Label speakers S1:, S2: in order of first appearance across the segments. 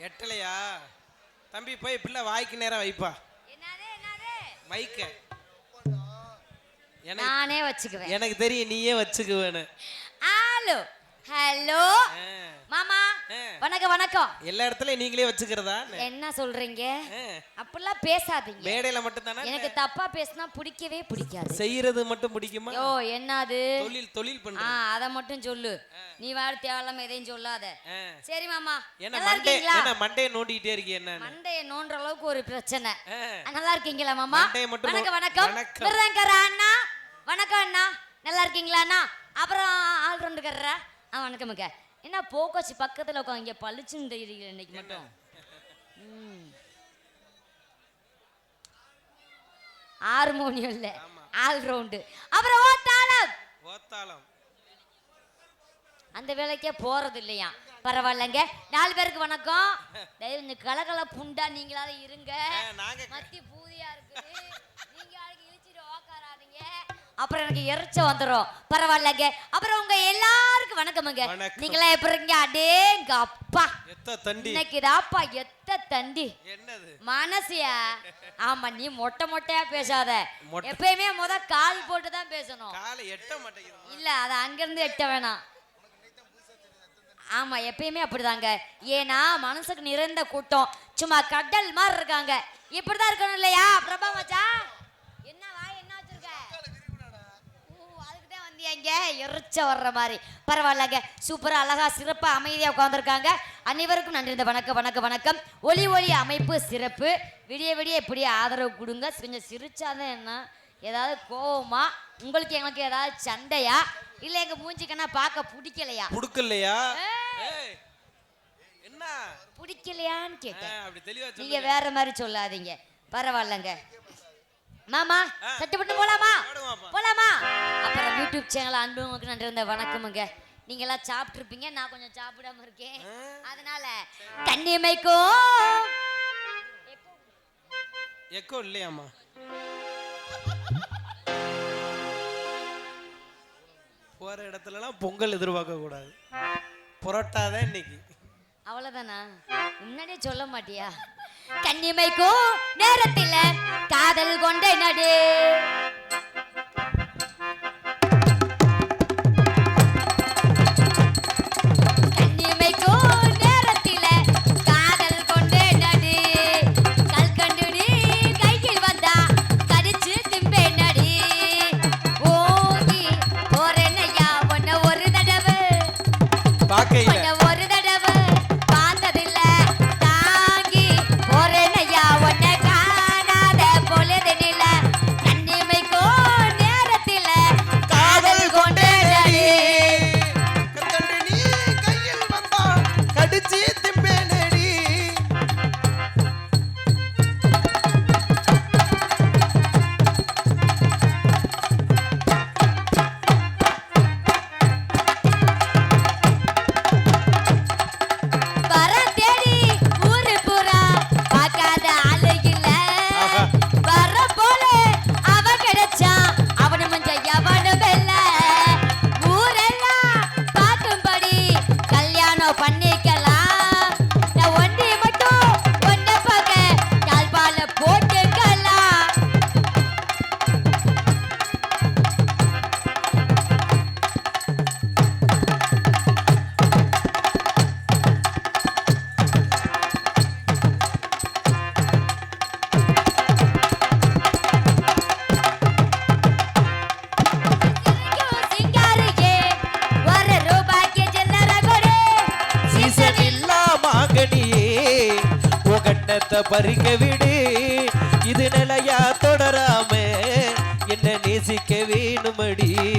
S1: எட்டலையா? தம்பி போய் பிள்ளை வாய்க்கு நேரம் வைப்பா. மைக்க.
S2: நானே வச்சுக்குவேன்.
S1: எனக்கு தெரியும் நீயே வச்சுக்குவேன்னு.
S2: Hello hello. மாமா. வணக்கம் வணக்கம்.
S1: எல்லா இடத்துலயும் நீங்களே வச்சுக்கிறதா?
S2: என்ன? சொல்றீங்க. அப்படிலாம் பேசாதீங்க.
S1: மேடையில மட்டும் தானே
S2: எனக்கு தப்பா பேசினா பிடிக்கவே பிடிக்காது.
S1: செய்யறது மட்டும் பிடிக்குமா?
S2: யோ என்னது?
S1: தொழில் தொழில் பண்ற
S2: அத மட்டும் சொல்லு. நீ வேற தேவையில்லாம எதையும் சொல்லாத. சரி மாமா.
S1: என்ன மண்டே என்ன மண்டையை நோண்டிக்கிட்டே இருக்கீ என்ன
S2: மண்டைய நோன்ற அளவுக்கு ஒரு பிரச்சனை. நல்லா இருக்கீங்களா மாமா? வணக்கம் வணக்கம்.
S1: வணக்கம்.
S2: அண்ணா. வணக்கம் அண்ணா. நல்லா இருக்கீங்களா அண்ணா? அப்புறம் ஆள் ரெண்டுக்கர்ற ஆ வணக்கமுங்க என்ன போக்கோச்சு பக்கத்துல உட்காந்து இங்க பளிச்சுன்னு தெரியுது இன்னைக்கு மட்டும். ஹார்மோனியம் இல்ல. ஆல் ரவுண்டு அப்புறம் ஓத்தாளம்
S1: ஓத்தாளம்
S2: அந்த வேலைக்கே போறது இல்லையா? பரவாயில்லைங்க. நாலு பேருக்கு வணக்கம். தயவு இந்த கலகல புண்டா நீங்களாவது இருங்க. மத்தி பூதியா இருக்குது. அப்புறம் எனக்கு எரிச்ச வந்துரும். பரவாயில்லைங்க. அப்புறம் உங்க எல்லாருக்கும் வணக்கமுங்க
S1: வணக்கம்.
S2: நீங்களா எப்படி இருக்கீங்க? அடேங்க அப்பா.
S1: எத்த தண்டி?
S2: இன்னைக்கு தாப்பா எத்த தண்டி.
S1: என்னது?
S2: மனசியா ஆமா நீ மொட்டை மொட்டையா பேசாத. எப்பயுமே முத கால் போட்டு தான் பேசணும்.
S1: காலை எட்ட மாட்டேங்குது.
S2: இல்ல அது அங்கிருந்து எட்ட வேணாம். ஆமா எப்பயுமே அப்படிதாங்க. ஏன்னா மனசுக்கு நிறைந்த கூட்டம். சும்மா கடல் மாதிரி இருக்காங்க. இப்படிதான் இருக்கணும் இல்லையா? பிரபா மச்சான் என்ன வாய் என்ன வச்சிருக்க ஓ, வந்தியாங்க எரிச்ச வர்ற மாதிரி. பரவாயில்லங்க. சூப்பரா அழகா சிறப்பா அமைதியா உட்காந்துருக்காங்க அனைவருக்கும் நன்றி. இந்த வணக்கம் வணக்கம் வணக்கம். ஒலி ஒலி அமைப்பு சிறப்பு. விடிய விடிய இப்படியே ஆதரவு கொடுங்க. கொஞ்சம் சிரிச்சாதான் என்ன? ஏதாவது கோவமா? உங்களுக்கு எங்களுக்கு ஏதாவது சண்டையா? இல்ல எங்க மூஞ்சிக்கன்னா பார்க்க பிடிக்கலையா?
S1: புடுக்கலையா? என்ன?
S2: பிடிக்கலையான்னு கேட்டேன். நீங்க வேற மாதிரி சொல்லாதீங்க. பரவாயில்லங்க. மாமா
S1: ஆ.
S2: சட்டுப்பட்டு போலாமா. போலாமா? அப்புறம் யூடியூப் சேனல் அன்புங்களுக்கு நன்றி இருந்த வணக்கமுங்க. நீங்க எல்லாம் சாப்பிட்டுருப்பீங்க நான் கொஞ்சம் சாப்பிடாம இருக்கேன். அதனால கண்ணிமைக்கும்
S1: எக்கோ இல்லையாம்மா? போற இடத்துலலாம் பொங்கல் எதிர்பார்க்க கூடாது புரோட்டா தான் இன்னைக்கு.
S2: அவ்வளவுதானா? முன்னாடியே சொல்ல மாட்டியா? கண்ணிமைக்கும் நேரத்தில் காதல் கொண்ட நடு.
S1: உகட்டத்தை பறிக்க விடு. இது நிலையா தொடராம என்ன நேசிக்க வேணுமடி.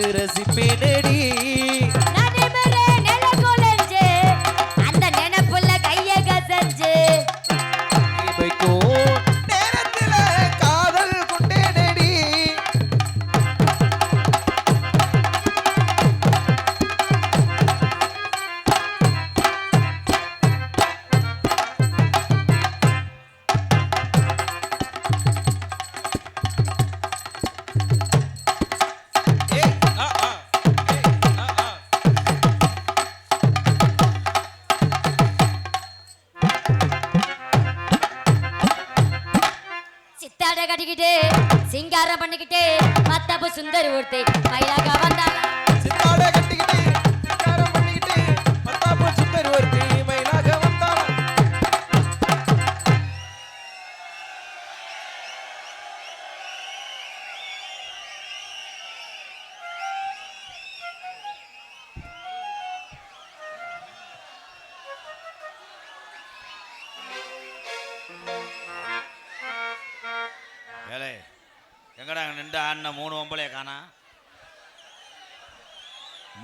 S2: பார்த்து
S1: ரசிப்பேனடி.
S2: சுந்தரி ஒருத்தி. மயிலாக
S3: எங்கடா நின்று ஆடின மூணு ஒம்பளைய காணா.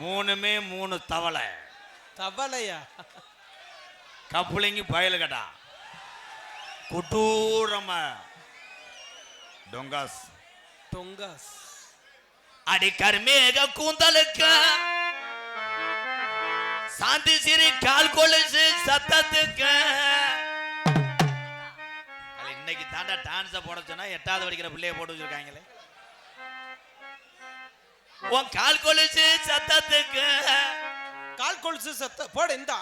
S3: மூணுமே மூணு தவளை.
S1: தவளையா?
S3: கப்புளிங்கி பயலு கட்டா. குட்டூரம டொங்காஸ்.
S1: டொங்காஸ்.
S3: அடி கருமேக கூந்தலுக்கு. சாந்தி சிறி கால் கொலுசு சத்தத்துக்கு. இன்னைக்கு தாண்டா டான்ஸை போட சொன்னா எட்டாவது படிக்கிற பிள்ளைய போட்டு வச்சிருக்காங்களே. உன் கால் கொலுசு சத்தத்துக்கு.
S1: கால் கொலுசு சத்த போட இந்த.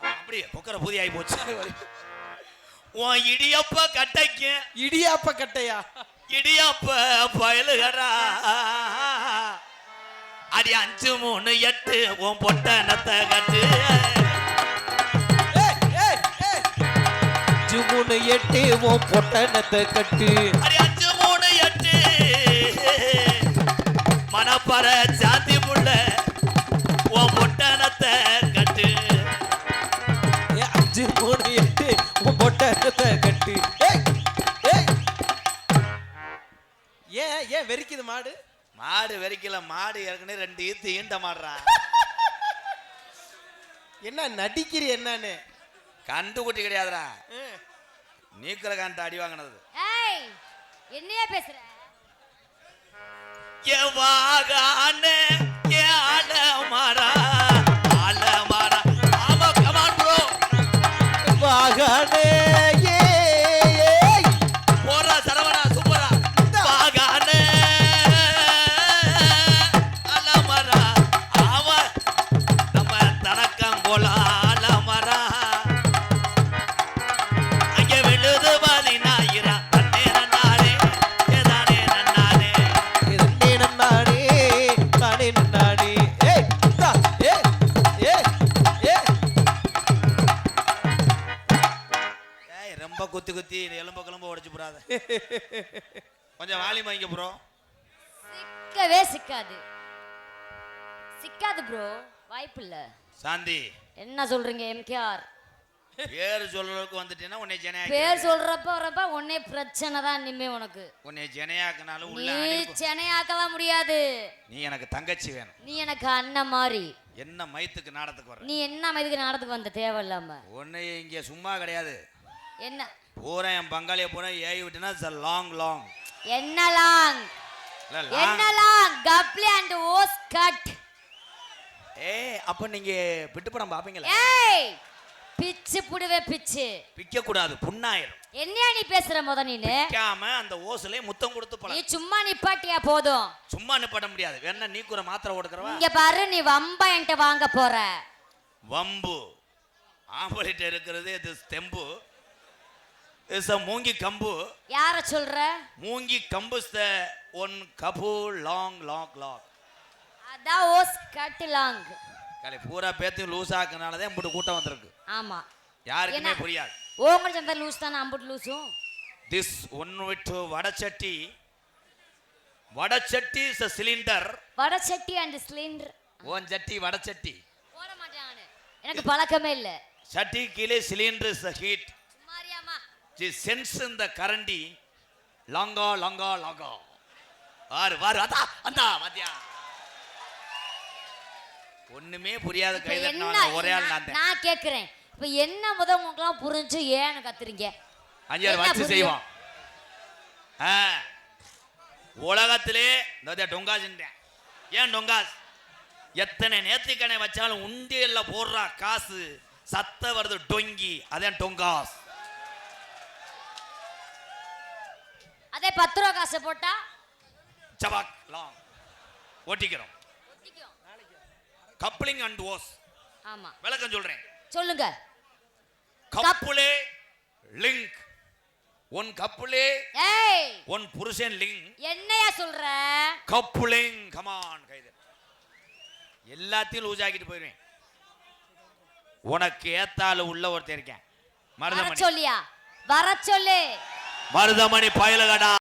S3: அப்படியே பொக்கர புதிய ஆகி போச்சு. உன் இடியப்ப கட்டைக்கு.
S1: இடியாப்ப கட்டையா?
S3: இடியப்ப பயலுகடா. அடி அஞ்சு மூணு எட்டு உன் பொட்டனத்தை கட்டு.
S1: அஞ்சு மூணு எட்டு உன் பொட்டணத்தை கட்டு.
S3: அஞ்சு மூணு எட்டு. மணப்பற சாந்தி புள்ள உன் பொட்டனத்தை கட்டு.
S1: அஞ்சு மூணு எட்டு உன் பொட்டணத்தை கட்டு. ஏன் ஏன் வெறிக்குது மாடு?
S3: மாடு வெறிக்கல மாடு ஏற்கனவே ரெண்டு ஈத்து ஈண்ட மாடுறான்.
S1: என்ன நடிக்கிறீ என்னன்னு?
S3: கண்டு குட்டி கிடையாதுடா. நீக்கல கண்டு அடி வாங்கினது.
S2: ஏய் என்னையா பேசுற?
S3: எவாகானே ரொம்ப குத்தி குத்தி எலும்ப கிளம்ப உடைச்சு போடாத. கொஞ்சம் வாலியம் வைங்க ப்ரோ
S2: சிக்கவே சிக்காது. சிக்காது ப்ரோ வாய்ப்பு இல்ல.
S3: சாந்தி.
S2: என்ன சொல்றீங்க எம்கேஆர்?
S3: பேர் சொல்றதுக்கு வந்துட்டேன்னா உன்னை ஜனையாக்க
S2: பேர் சொல்றப்ப வரப்ப உன்னே பிரச்சனை தான் இனிமே உனக்கு.
S3: உன்னை ஜனையாக்கினாலும்
S2: நீ
S3: அணில்
S2: சென்னையாக்கலாம் முடியாது.
S3: நீ எனக்கு தங்கச்சி வேணும்.
S2: நீ எனக்கு அண்ணன் மாதிரி
S3: என்ன மயத்துக்கு நாடத்துக்கு வர்ற?
S2: நீ என்ன இதுக்கு நாடத்துக்கு வந்த தேவையில்லாம?
S3: உன்னை இங்க சும்மா கிடையாது.
S2: என்ன?
S3: பூரா என் பங்காளியை பூரா ஏவி விட்டுனா இட்ஸ் லாங் லாங் இல்ல லாங்
S2: என்னலாம் கப்லி அண்ட் ஓஸ் கட்.
S3: ஏய் அப்ப நீங்க பிட்டு படம் பாப்பீங்களா?
S2: ஏய் பிச்சு புடுவே பிச்சு.
S3: பிக்க கூடாது புண்ணாயிரும்.
S2: என்னையா நீ பேசுற முத நீனு?
S3: பிக்காம அந்த ஓசுலே முத்தம் கொடுத்து
S2: நீ
S3: பழம்
S2: சும்மா நிப்பாட்டியா போதும்.
S3: சும்மா நிப்பாட்ட முடியாது. வேணா நீ கூட மாத்திரை ஓடுக்கிறவா?
S2: இங்க பாரு நீ வம்பா என்கிட்ட வாங்க போற.
S3: வம்பு. ஆம்பளைட்ட இருக்கிறது இது தெம்பு. இஸ் அ மூங்கி கம்பு
S2: யார சொல்ற?
S3: மூங்கி கம்பு த ஒன் கபு லாங் லாங் லாங்
S2: அதான் ஓஸ் கட் லாங்
S3: கலை பூரா பேத்தையும் லூஸ் ஆக்குனால தான் இப்படி கூட்டம் வந்திருக்கு.
S2: ஆமா.
S3: யாருக்குமே? புரியாது.
S2: ஓங்கல் சந்த லூஸ் தானே அம்புட்டு லூஸும்
S3: திஸ் ஒன் விட்டு வடச்சட்டி வடச்சட்டி இஸ் அ சிலிண்டர்
S2: வட சட்டி அண்ட் சிலிண்டர்
S3: ஓன் சட்டி வடச்சட்டி.
S2: போட மாட்டேன் எனக்கு பழக்கமே இல்ல.
S3: சட்டி கீழே cylinder is heat the sense இந்த கரண்டி லாங்கா லாங்கா லாங்கா வாரு வாரு அதா அந்த வாத்தியா ஒண்ணுமே புரியாத கை தட்டினவன் ஒரே ஆள் நான்
S2: நான் கேக்குறேன். இப்ப என்ன முத உங்களுக்குலாம் புரிஞ்சு ஏன்னு கத்துறீங்க?
S3: அஞ்சாறு வச்சு? செய்வோம். உலகத்திலே இந்த டொங்காஸ் ஏன் டொங்காஸ் எத்தனை நேர்த்திக்கணை வச்சாலும் உண்டியல்ல போடுறா காசு சத்த வருது டொங்கி அதான் டொங்காஸ்.
S2: அதே பத்து ரூபா காசு போட்டா?
S3: சபாக் லாங்
S2: ஒத்திக்கும்.
S3: கப்ளிங் அண்ட் ஓஸ்
S2: ஆமா.
S3: விளக்கம் சொல்றேன்.
S2: சொல்லுங்க.
S3: கப்புலே லிங்க் உன் கப்புலே
S2: ஏய்!
S3: உன் புருஷன் லிங்க்
S2: என்னையா சொல்ற?
S3: கப்புலிங் கமான் கைது. எல்லாத்தையும் லூஸ் ஆக்கிட்டு போயிருவேன். உனக்கு ஏத்தால உள்ள ஒருத்தன் இருக்கேன். மருதமணி.
S2: சொல்லியா வர சொல்லு
S3: மருதமணி பயலகடா.